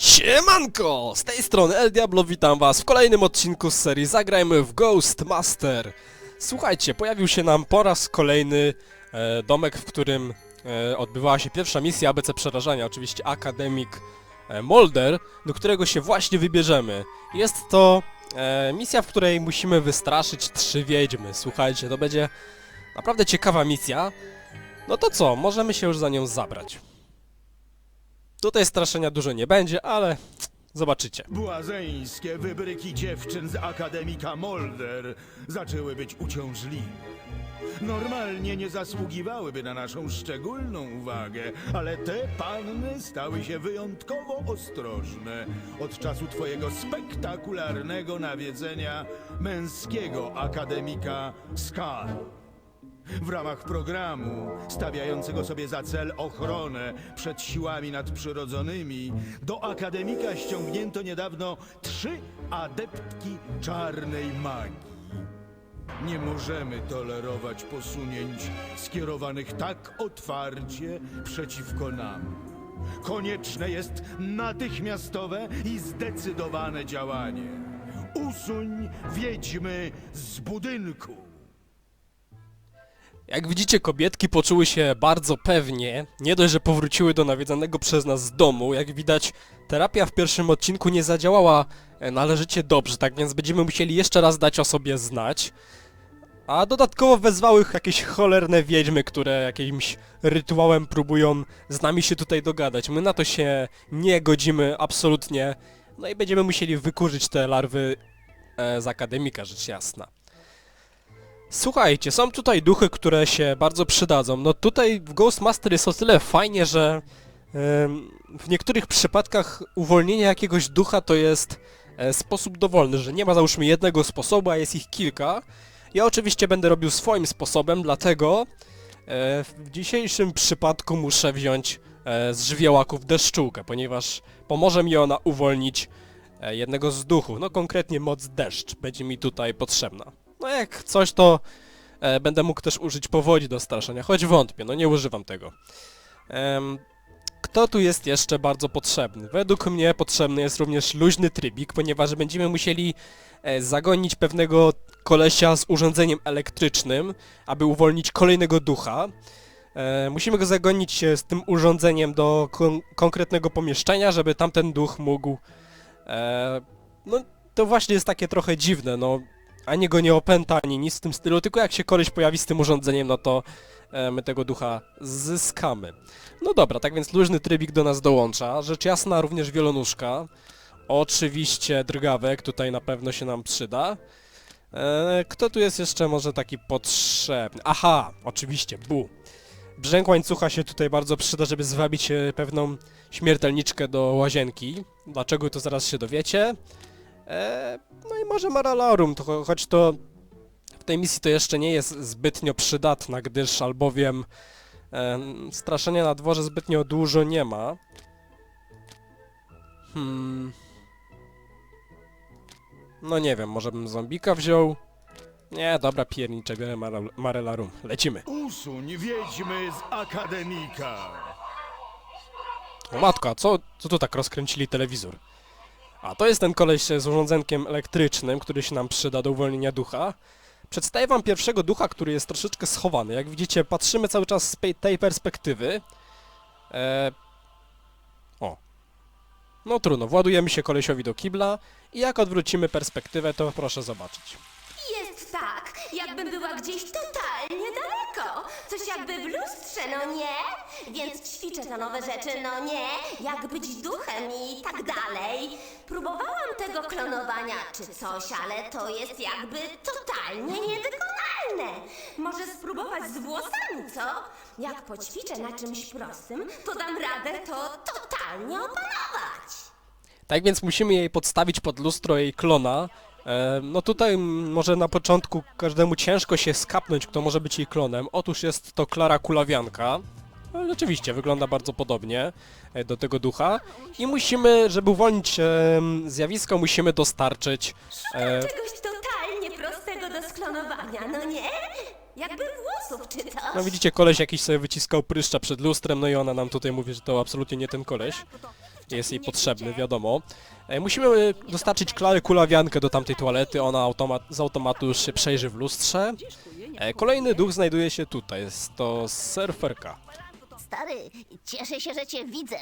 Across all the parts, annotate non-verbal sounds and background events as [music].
Siemanko! Z tej strony El Diablo witam was w kolejnym odcinku z serii Zagrajmy w Ghost Master. Słuchajcie, pojawił się nam po raz kolejny e, domek, w którym e, odbywała się pierwsza misja ABC Przerażania, oczywiście Akademik e, Molder, do którego się właśnie wybierzemy. Jest to e, misja, w której musimy wystraszyć trzy wiedźmy. Słuchajcie, to będzie naprawdę ciekawa misja. No to co, możemy się już za nią zabrać. Tutaj straszenia dużo nie będzie, ale zobaczycie. Błazeńskie wybryki dziewczyn z Akademika Molder zaczęły być uciążliwe. Normalnie nie zasługiwałyby na naszą szczególną uwagę, ale te panny stały się wyjątkowo ostrożne od czasu twojego spektakularnego nawiedzenia męskiego akademika Skal. W ramach programu stawiającego sobie za cel ochronę przed siłami nadprzyrodzonymi, do akademika ściągnięto niedawno trzy adeptki czarnej magii. Nie możemy tolerować posunięć skierowanych tak otwarcie przeciwko nam. Konieczne jest natychmiastowe i zdecydowane działanie. Usuń wiedźmy z budynku. Jak widzicie, kobietki poczuły się bardzo pewnie. Nie dość, że powróciły do nawiedzanego przez nas domu. Jak widać, terapia w pierwszym odcinku nie zadziałała e, należycie dobrze, tak więc będziemy musieli jeszcze raz dać o sobie znać. A dodatkowo wezwały jakieś cholerne wiedźmy, które jakimś rytuałem próbują z nami się tutaj dogadać. My na to się nie godzimy absolutnie. No i będziemy musieli wykurzyć te larwy e, z akademika, rzecz jasna. Słuchajcie, są tutaj duchy, które się bardzo przydadzą. No tutaj w Ghostmaster jest o tyle fajnie, że w niektórych przypadkach uwolnienie jakiegoś ducha to jest e, sposób dowolny, że nie ma załóżmy jednego sposobu, a jest ich kilka. Ja oczywiście będę robił swoim sposobem, dlatego e, w dzisiejszym przypadku muszę wziąć e, z żywiołaków deszczułkę, ponieważ pomoże mi ona uwolnić jednego z duchów. No konkretnie moc deszcz będzie mi tutaj potrzebna. No jak coś, to e, będę mógł też użyć powodzi do straszenia, choć wątpię, no nie używam tego. Em, kto tu jest jeszcze bardzo potrzebny? Według mnie potrzebny jest również luźny trybik, ponieważ będziemy musieli e, zagonić pewnego kolesia z urządzeniem elektrycznym, aby uwolnić kolejnego ducha. E, musimy go zagonić e, z tym urządzeniem do kon konkretnego pomieszczenia, żeby tamten duch mógł... E, no to właśnie jest takie trochę dziwne, no ani go nie opęta, ani nic w tym stylu, tylko jak się koleś pojawi z tym urządzeniem, no to e, my tego ducha zyskamy. No dobra, tak więc luźny trybik do nas dołącza, rzecz jasna również wielonuszka, oczywiście drgawek, tutaj na pewno się nam przyda. E, kto tu jest jeszcze może taki potrzebny? Aha, oczywiście, Bu. Brzęk łańcucha się tutaj bardzo przyda, żeby zwabić e, pewną śmiertelniczkę do łazienki. Dlaczego to zaraz się dowiecie. E, no i może Maralarum, to, cho- choć to w tej misji to jeszcze nie jest zbytnio przydatna, gdyż albowiem em, straszenia na dworze zbytnio dużo nie ma. Hmm. No nie wiem, może bym zombika wziął? Nie, dobra, pierniczę, biorę Marelarum. Lecimy. Usuń wiedźmy z akademika. O matka, co, co tu tak rozkręcili telewizor? A to jest ten koleś z urządzenkiem elektrycznym, który się nam przyda do uwolnienia ducha. Przedstawię wam pierwszego ducha, który jest troszeczkę schowany. Jak widzicie, patrzymy cały czas z tej perspektywy. E... O. No trudno, władujemy się kolesiowi do kibla i jak odwrócimy perspektywę, to proszę zobaczyć. Jest tak, jakbym była gdzieś totalnie daleko. Coś jakby w lustrze, no nie? Więc ćwiczę te nowe rzeczy, no nie? Jak być duchem i tak dalej. Próbowałam tego klonowania czy coś, ale to jest jakby totalnie niewykonalne. Może spróbować z włosami, co? Jak poćwiczę na czymś prostym, to dam radę to totalnie opanować. Tak więc musimy jej podstawić pod lustro jej klona. No tutaj może na początku każdemu ciężko się skapnąć, kto może być jej klonem. Otóż jest to Klara Kulawianka. Rzeczywiście, wygląda bardzo podobnie e, do tego ducha. I musimy, żeby uwolnić zjawisko, musimy dostarczyć... E, Czegoś totalnie prostego do sklonowania, no nie? Jakby włosów czy coś. no widzicie, koleś jakiś sobie wyciskał pryszcza przed lustrem, no i ona nam tutaj mówi, że to absolutnie nie ten koleś. Jest jej potrzebny, wiadomo. E, Musimy e, dostarczyć Klary kulawiankę do tamtej toalety, ona automat, z automatu już się przejrzy w lustrze. E, Kolejny duch znajduje się tutaj, jest to surferka. Stary, cieszę się, że cię widzę.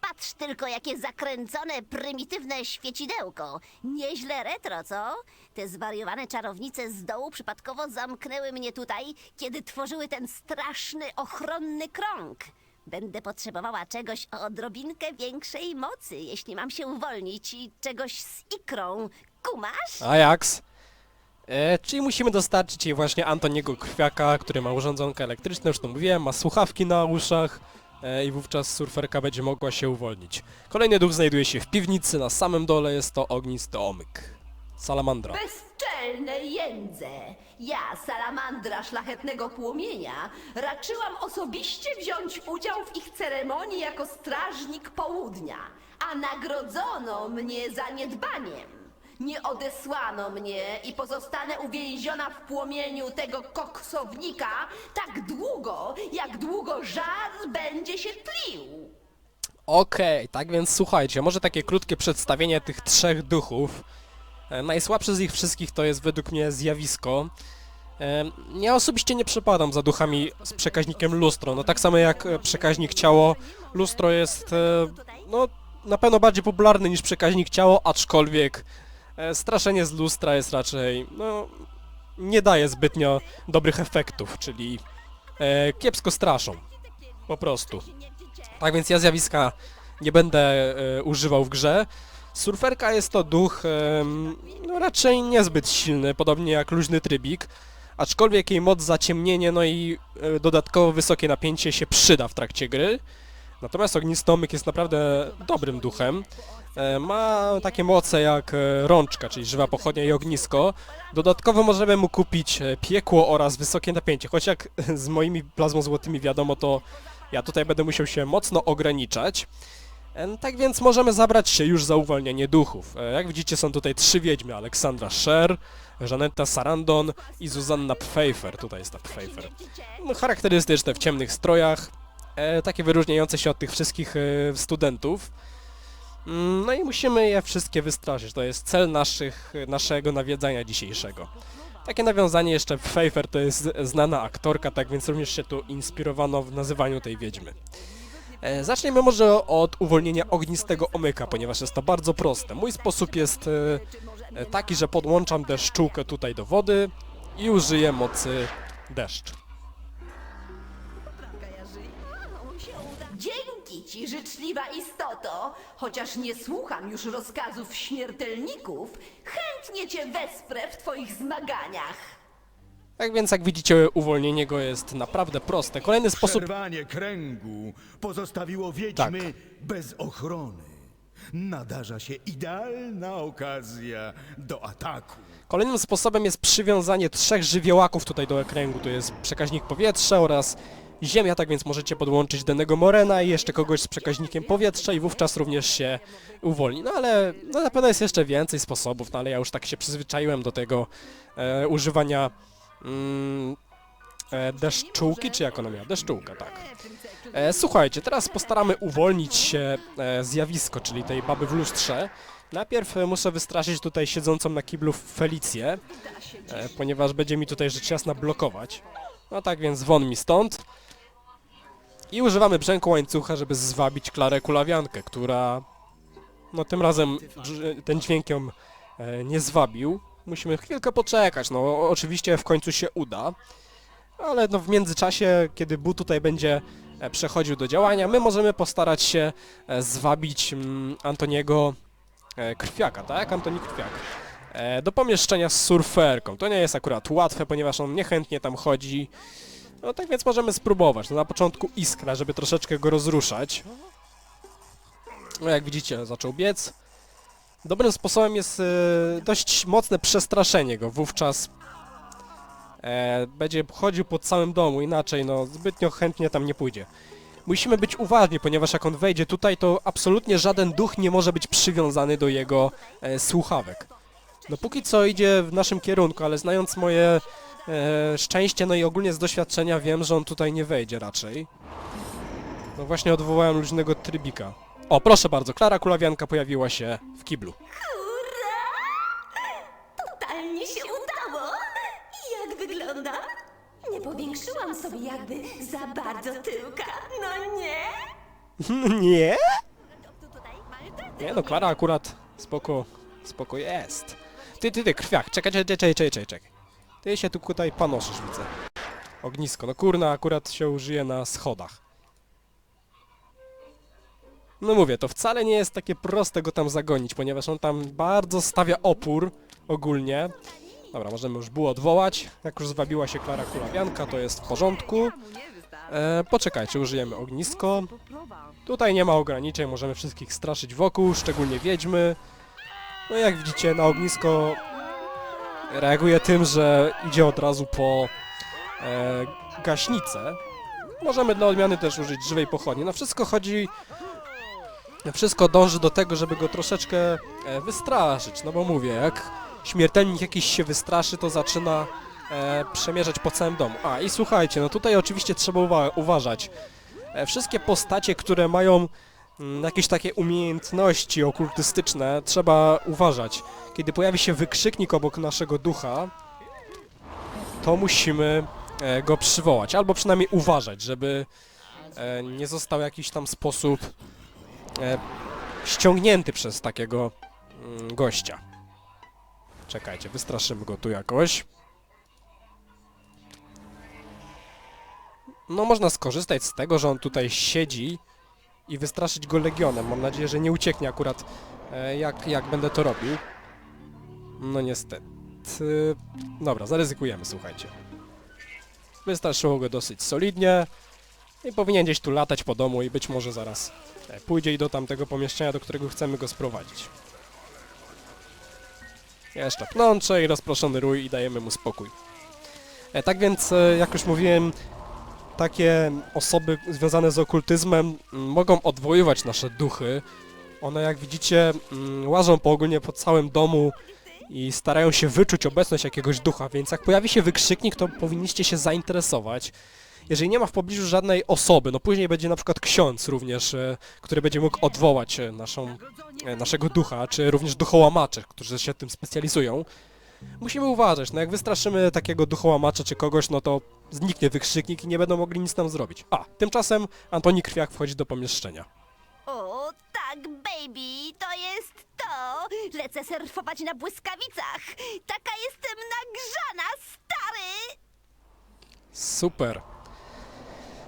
Patrz tylko, jakie zakręcone, prymitywne świecidełko. Nieźle retro, co? Te zwariowane czarownice z dołu przypadkowo zamknęły mnie tutaj, kiedy tworzyły ten straszny, ochronny krąg. Będę potrzebowała czegoś o odrobinkę większej mocy, jeśli mam się uwolnić i czegoś z ikrą. Kumasz? Ajax. E, czyli musimy dostarczyć jej właśnie Antoniego Krwiaka, który ma urządzonkę elektryczne, już to mówiłem, ma słuchawki na uszach e, i wówczas surferka będzie mogła się uwolnić. Kolejny duch znajduje się w piwnicy, na samym dole jest to ognisty omyk. Salamandra. Bezczelne jędze! Ja, salamandra szlachetnego płomienia, raczyłam osobiście wziąć udział w ich ceremonii jako strażnik południa, a nagrodzono mnie zaniedbaniem. Nie odesłano mnie i pozostanę uwięziona w płomieniu tego koksownika tak długo, jak długo żar będzie się tlił. Okej, tak więc słuchajcie, może takie krótkie przedstawienie tych trzech duchów. E, najsłabszy z ich wszystkich to jest według mnie zjawisko. E, ja osobiście nie przepadam za duchami z przekaźnikiem lustro, no tak samo jak e, przekaźnik ciało, lustro jest no na pewno bardziej popularny niż przekaźnik ciało, aczkolwiek straszenie z lustra jest raczej, no nie daje zbytnio dobrych efektów, czyli e, kiepsko straszą, po prostu. Tak więc ja zjawiska nie będę e, używał w grze. Surferka jest to duch no, raczej niezbyt silny, podobnie jak luźny trybik, aczkolwiek jej moc zaciemnienie, no i e, dodatkowo wysokie napięcie się przyda w trakcie gry. Natomiast ognistomyk jest naprawdę dobrym duchem. E, ma takie moce jak e, rączka, czyli żywa pochodnia i ognisko. Dodatkowo możemy mu kupić piekło oraz wysokie napięcie, choć jak [laughs] z moimi plazmozłotymi wiadomo, to ja tutaj będę musiał się mocno ograniczać. E, Tak więc możemy zabrać się już za uwolnienie duchów. E, Jak widzicie są tutaj trzy wiedźmy, Aleksandra Sher, Żanetta Sarandon i Zuzanna Pfeiffer. Tutaj jest ta Pfeiffer. No, charakterystyczne w ciemnych strojach, e, takie wyróżniające się od tych wszystkich studentów. Mm, No i musimy je wszystkie wystraszyć. To jest cel naszych, naszego nawiedzania dzisiejszego. Takie nawiązanie jeszcze Pfeiffer to jest znana aktorka, tak więc również się tu inspirowano w nazywaniu tej wiedźmy. E, Zaczniemy może od uwolnienia ognistego omyka, ponieważ jest to bardzo proste. Mój sposób jest e, e, taki, że podłączam deszczułkę tutaj do wody i użyję mocy deszcz. Dzięki ci, życzliwa istoto! Chociaż nie słucham już rozkazów śmiertelników, chętnie cię wesprę w twoich zmaganiach. Tak więc jak widzicie uwolnienie go jest naprawdę proste. Kolejny sposób Przerwanie kręgu pozostawiło wiedźmy bez ochrony. Nadarza się idealna okazja do ataku. Kolejnym sposobem jest przywiązanie trzech żywiołaków tutaj do okręgu. To jest przekaźnik powietrza oraz ziemia, tak więc możecie podłączyć danego Morena i jeszcze kogoś z przekaźnikiem powietrza i wówczas również się uwolni. No ale no, na pewno jest jeszcze więcej sposobów, no ale ja już tak się przyzwyczaiłem do tego e, używania mm, e, deszczułki, czy jak ona miała? Deszczułka, tak. E, słuchajcie, teraz postaramy uwolnić się e, zjawisko, czyli tej baby w lustrze. Najpierw e, muszę wystraszyć tutaj siedzącą na kiblu Felicję, e, ponieważ będzie mi tutaj rzecz jasna blokować. No tak więc won mi stąd. I używamy brzęku łańcucha, żeby zwabić Klarę Kulawiankę, która no tym razem dż- ten dźwięk ją e, nie zwabił. Musimy chwilkę poczekać, no oczywiście w końcu się uda. Ale no w międzyczasie, kiedy Bu tutaj będzie e, przechodził do działania, my możemy postarać się e, zwabić mm, Antoniego e, Krwiaka, tak? Antoni Krwiak. Do pomieszczenia z surferką. To nie jest akurat łatwe, ponieważ on niechętnie tam chodzi. No tak więc możemy spróbować. No, na początku iskra, żeby troszeczkę go rozruszać. No jak widzicie, zaczął biec. Dobrym sposobem jest e, dość mocne przestraszenie go. Wówczas e, będzie chodził po całym domu, inaczej no zbytnio chętnie tam nie pójdzie. Musimy być uważni, ponieważ jak on wejdzie tutaj, to absolutnie żaden duch nie może być przywiązany do jego e, słuchawek. No póki co idzie w naszym kierunku, ale znając moje e, szczęście, no i ogólnie z doświadczenia wiem, że on tutaj nie wejdzie raczej. No właśnie odwołałem luźnego trybika. O, proszę bardzo, Klara Kulawianka pojawiła się w kiblu. Hurra! Totalnie się udało! Jak wygląda? Nie powiększyłam sobie jakby za bardzo tyłka, no nie? [laughs] Nie? Nie no, Klara akurat spoko, spoko jest. Ty, ty, ty, krwiak, czekaj, czekaj, czekaj, czekaj, czekaj. Ty się tu tutaj panoszysz, widzę. Ognisko, no kurna, akurat się użyje na schodach. No mówię, to wcale nie jest takie proste go tam zagonić, ponieważ on tam bardzo stawia opór ogólnie. Dobra, możemy już było odwołać. Jak już zwabiła się Klara Kulawianka, to jest w porządku. E, poczekajcie, użyjemy ognisko. Tutaj nie ma ograniczeń, możemy wszystkich straszyć wokół, szczególnie wiedźmy. No jak widzicie, na ognisko reaguje tym, że idzie od razu po e, gaśnicę. Możemy dla odmiany też użyć żywej pochodni. No wszystko chodzi... Wszystko dąży do tego, żeby go troszeczkę e, wystraszyć. No bo mówię, jak śmiertelnik jakiś się wystraszy, to zaczyna e, przemierzać po całym domu. A i słuchajcie, no tutaj oczywiście trzeba uwa uważać. E, Wszystkie postacie, które mają mm, jakieś takie umiejętności okultystyczne, trzeba uważać. Kiedy pojawi się wykrzyknik obok naszego ducha, to musimy e, go przywołać, albo przynajmniej uważać, żeby e, nie został jakiś tam sposób ściągnięty przez takiego mm, gościa. Czekajcie, wystraszymy go tu jakoś. No można skorzystać z tego, że on tutaj siedzi i wystraszyć go legionem. Mam nadzieję, że nie ucieknie akurat e, jak, jak będę to robił. No niestety. Dobra, zaryzykujemy, słuchajcie. Wystraszyło go dosyć solidnie i powinien gdzieś tu latać po domu i być może zaraz e, pójdzie i do tamtego pomieszczenia, do którego chcemy go sprowadzić. Jeszcze pnącze i rozproszony rój i dajemy mu spokój. E, tak więc, e, jak już mówiłem, takie osoby związane z okultyzmem mm, mogą odwoływać nasze duchy. One, jak widzicie, mm, łażą po ogólnie po całym domu i starają się wyczuć obecność jakiegoś ducha, więc jak pojawi się wykrzyknik, to powinniście się zainteresować. Jeżeli nie ma w pobliżu żadnej osoby, no później będzie na przykład ksiądz również, e, który będzie mógł odwołać e, naszą, e, naszego ducha, czy również duchołamacze, którzy się tym specjalizują. Musimy uważać, no jak wystraszymy takiego duchołamacza czy kogoś, no to zniknie wykrzyknik i nie będą mogli nic nam zrobić. A, tymczasem Antoni Krwiak wchodzi do pomieszczenia. O, tak, baby, to jest to! Lecę surfować na błyskawicach! Taka jestem nagrzana, stary! Super.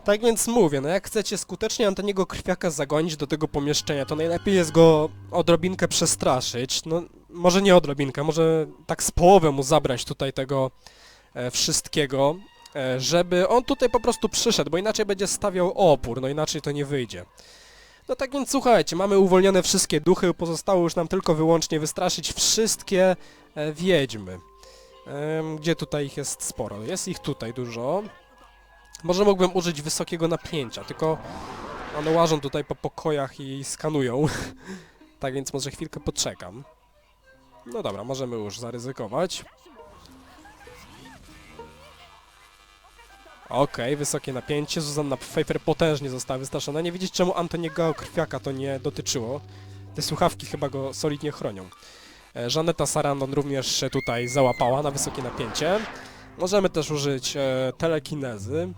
Tak więc mówię, no jak chcecie skutecznie Antoniego Krwiaka zagonić do tego pomieszczenia, to najlepiej jest go odrobinkę przestraszyć. No, może nie odrobinkę, może tak z połowę mu zabrać tutaj tego e, wszystkiego, e, żeby on tutaj po prostu przyszedł, bo inaczej będzie stawiał opór, no inaczej to nie wyjdzie. No tak więc słuchajcie, mamy uwolnione wszystkie duchy, pozostało już nam tylko wyłącznie wystraszyć wszystkie e, wiedźmy. Em, Gdzie tutaj ich jest sporo? Jest ich tutaj dużo. Może mógłbym użyć wysokiego napięcia, tylko one łażą tutaj po pokojach i skanują. [laughs] tak więc może chwilkę poczekam. No dobra, możemy już zaryzykować. Okej, wysokie napięcie. Zuzanna Pfeiffer potężnie została wystraszona. Nie widzieć czemu Antoniego Krwiaka to nie dotyczyło. Te słuchawki chyba go solidnie chronią. E, Żaneta Saranon również się tutaj załapała na wysokie napięcie. Możemy też użyć e, telekinezy.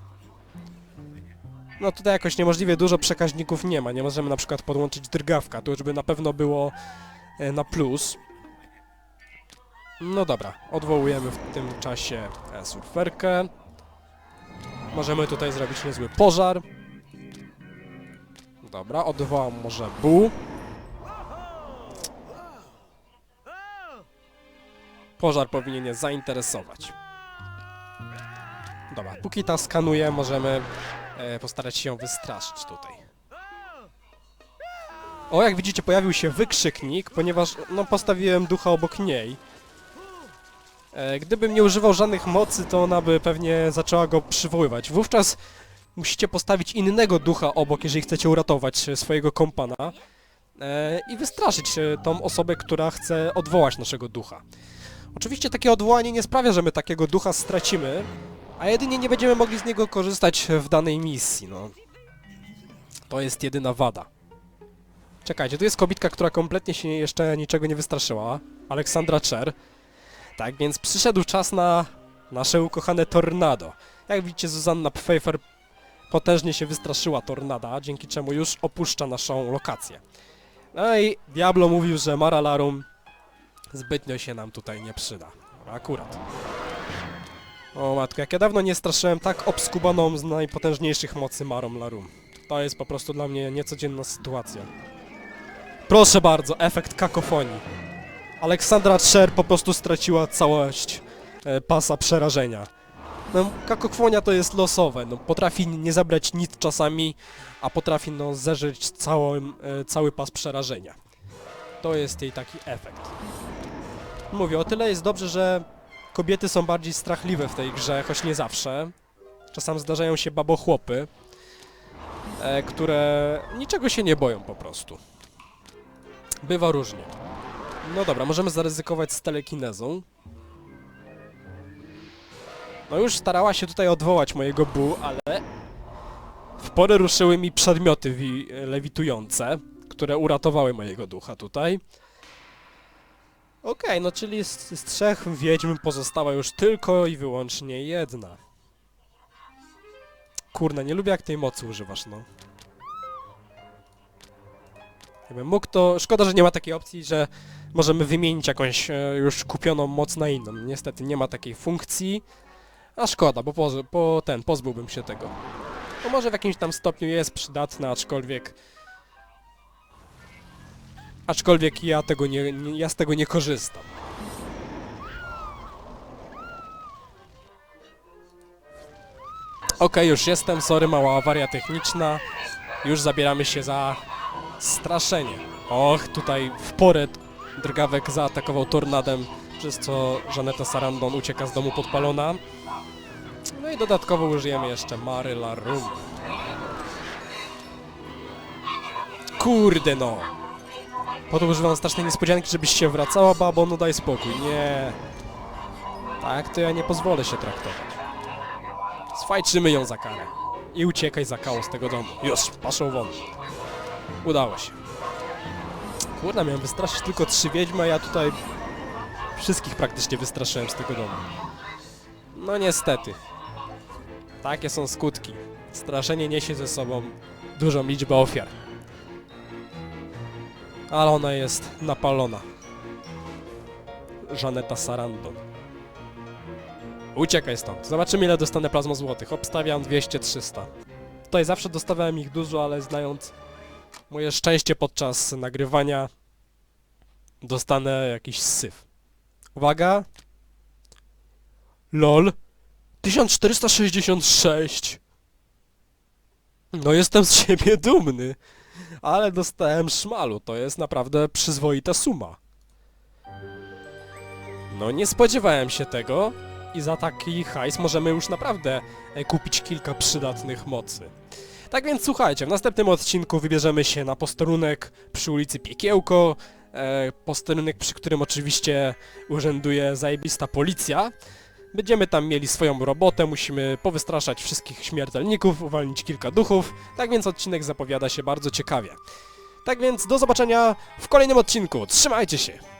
No tutaj jakoś niemożliwie dużo przekaźników nie ma. Nie możemy na przykład podłączyć drgawka. To już by na pewno było e, na plus. No dobra, odwołujemy w tym czasie e, surferkę. Możemy tutaj zrobić niezły pożar. Dobra, odwołam może Bu. Pożar powinien je zainteresować. Dobra, póki ta skanuje, możemy postarać się ją wystraszyć tutaj. O, jak widzicie, pojawił się wykrzyknik, ponieważ no, postawiłem ducha obok niej. E, gdybym nie używał żadnych mocy, to ona by pewnie zaczęła go przywoływać. Wówczas musicie postawić innego ducha obok, jeżeli chcecie uratować e, swojego kompana e, i wystraszyć e, tą osobę, która chce odwołać naszego ducha. Oczywiście takie odwołanie nie sprawia, że my takiego ducha stracimy, a jedynie nie będziemy mogli z niego korzystać w danej misji, no. To jest jedyna wada. Czekajcie, tu jest kobitka, która kompletnie się jeszcze niczego nie wystraszyła. Aleksandra Cher. Tak, więc przyszedł czas na nasze ukochane tornado. Jak widzicie, Zuzanna Pfeiffer potężnie się wystraszyła tornada, dzięki czemu już opuszcza naszą lokację. No i Diablo mówił, że Mara Larum zbytnio się nam tutaj nie przyda. Akurat. O matko, jak ja dawno nie straszyłem tak obskubaną z najpotężniejszych mocy Marą Larum. To jest po prostu dla mnie niecodzienna sytuacja. Proszę bardzo, efekt kakofonii. Aleksandra Cher po prostu straciła całość e, pasa przerażenia. No, kakofonia to jest losowe, no, potrafi nie zabrać nic czasami, a potrafi no, zeżyć całym, e, cały pas przerażenia. To jest jej taki efekt. Mówię, o tyle jest dobrze, że kobiety są bardziej strachliwe w tej grze, choć nie zawsze. Czasem zdarzają się babochłopy, e, które niczego się nie boją po prostu. Bywa różnie. No dobra, możemy zaryzykować z telekinezą. No już starała się tutaj odwołać mojego bu, ale w porę ruszyły mi przedmioty wi- lewitujące, które uratowały mojego ducha tutaj. Okej, no czyli z, z trzech wiedźm pozostała już tylko i wyłącznie jedna. Kurna, nie lubię jak tej mocy używasz, no. Jakbym mógł to... Szkoda, że nie ma takiej opcji, że możemy wymienić jakąś e, już kupioną moc na inną. Niestety nie ma takiej funkcji. A szkoda, bo po, po ten, pozbyłbym się tego. Może w jakimś tam stopniu jest przydatne, aczkolwiek... Aczkolwiek ja tego nie, nie ja z tego nie korzystam. Okej, już jestem, sorry, mała awaria techniczna. Już zabieramy się za straszenie. Och, tutaj w porę drgawek zaatakował tornadem, przez co Żaneta Sarandon ucieka z domu podpalona. No i dodatkowo użyjemy jeszcze Mary Larum. Kurde no! Po to używam strasznej niespodzianki, żebyś się wracała, babo, no daj spokój, nie. Tak, to ja nie pozwolę się traktować. Swajczymy ją za karę. I uciekaj za kało z tego domu. Już, paszą won. Udało się. Kurna, miałem wystraszyć tylko trzy wiedźmy, a ja tutaj wszystkich praktycznie wystraszyłem z tego domu. No niestety. Takie są skutki. Straszenie niesie ze sobą dużą liczbę ofiar. Ale ona jest napalona. Żaneta Sarandon. Uciekaj stąd. Zobaczymy ile dostanę plazma złotych. Obstawiam 200-300. Tutaj zawsze dostawałem ich dużo, ale znając moje szczęście podczas nagrywania dostanę jakiś syf. Uwaga. LOL. 1466. No jestem z siebie dumny. Ale dostałem szmalu. To jest naprawdę przyzwoita suma. No nie spodziewałem się tego. I za taki hajs możemy już naprawdę e, kupić kilka przydatnych mocy. Tak więc słuchajcie, w następnym odcinku wybierzemy się na posterunek przy ulicy Piekiełko. E, posterunek, przy którym oczywiście urzęduje zajebista policja. Będziemy tam mieli swoją robotę, musimy powystraszać wszystkich śmiertelników, uwolnić kilka duchów, tak więc odcinek zapowiada się bardzo ciekawie. Tak więc do zobaczenia w kolejnym odcinku, trzymajcie się!